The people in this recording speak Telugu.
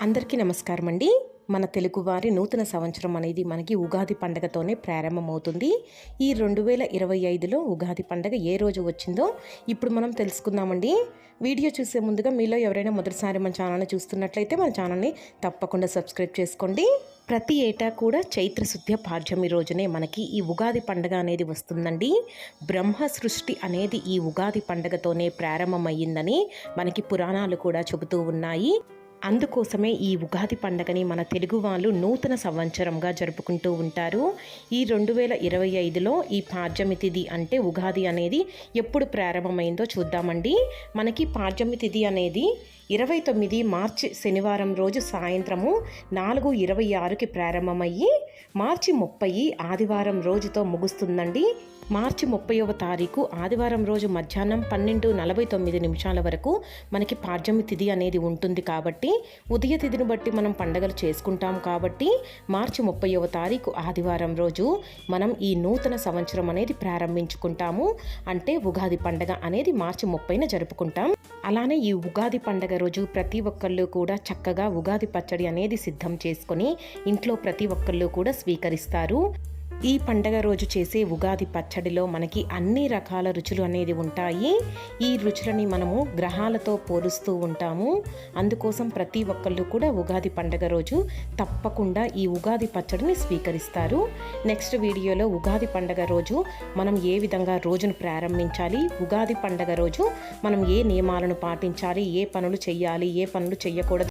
అందరికీ నమస్కారం అండి మన తెలుగువారి నూతన సంవత్సరం అనేది మనకి ఉగాది పండగతోనే ప్రారంభమవుతుంది. ఈ రెండు వేల ఇరవై ఐదులో ఉగాది పండగ ఏ రోజు వచ్చిందో ఇప్పుడు మనం తెలుసుకుందామండి. వీడియో చూసే ముందుగా మీలో ఎవరైనా మొదటిసారి మన ఛానల్ని చూస్తున్నట్లయితే మన ఛానల్ని తప్పకుండా సబ్స్క్రైబ్ చేసుకోండి. ప్రతి ఏటా కూడా చైత్ర శుద్ధ పాడ్యమి రోజునే మనకి ఈ ఉగాది పండగ అనేది వస్తుందండి. బ్రహ్మ సృష్టి అనేది ఈ ఉగాది పండగతోనే ప్రారంభమయ్యిందని మనకి పురాణాలు కూడా చెబుతూ ఉన్నాయి. అందుకోసమే ఈ ఉగాది పండగని మన తెలుగు వాళ్ళు నూతన సంవత్సరంగా జరుపుకుంటూ ఉంటారు. ఈ రెండు వేల ఇరవై ఐదులో ఈ పాడ్యమి తిథి అంటే ఉగాది అనేది ఎప్పుడు ప్రారంభమైందో చూద్దామండి. మనకి పాడ్యమి తిథి అనేది ఇరవై తొమ్మిది మార్చి శనివారం రోజు సాయంత్రము నాలుగు ఇరవై ఆరుకి ప్రారంభమయ్యి మార్చి ముప్పై ఆదివారం రోజుతో ముగుస్తుందండి. మార్చి ముప్పైవ తారీఖు ఆదివారం రోజు మధ్యాహ్నం పన్నెండు నలభై తొమ్మిది నిమిషాల వరకు మనకి పాడ్యమి తిథి అనేది ఉంటుంది కాబట్టి ఉదయ తిథిని బట్టి మనం పండగలు చేసుకుంటాం కాబట్టి మార్చి ముప్పైవ తారీఖు ఆదివారం రోజు మనం ఈ నూతన సంవత్సరం అనేది ప్రారంభించుకుంటాము. అంటే ఉగాది పండగ అనేది మార్చి ముప్పైన జరుపుకుంటాం. అలానే ఈ ఉగాది పండగ రోజు ప్రతి ఒక్కళ్ళు కూడా చక్కగా ఉగాది పచ్చడి అనేది సిద్ధం చేసుకొని ఇంట్లో ప్రతి ఒక్కళ్ళు కూడా కూడా స్వీకరిస్తారు. ఈ పండగ రోజు చేసే ఉగాది పచ్చడిలో మనకి అన్ని రకాల రుచులు అనేది ఉంటాయి. ఈ రుచులని మనము గ్రహాలతో పోలుస్తూ ఉంటాము. అందుకోసం ప్రతి ఒక్కళ్ళు కూడా ఉగాది పండగ రోజు తప్పకుండా ఈ ఉగాది పచ్చడిని స్వీకరిస్తారు. నెక్స్ట్ వీడియోలో ఉగాది పండగ రోజు మనం ఏ విధంగా రోజును ప్రారంభించాలి ఉగాది పండగ రోజు మనం ఏ నియమాలను పాటించాలి ఏ పనులు చేయాలి ఏ పనులు చేయకూడదు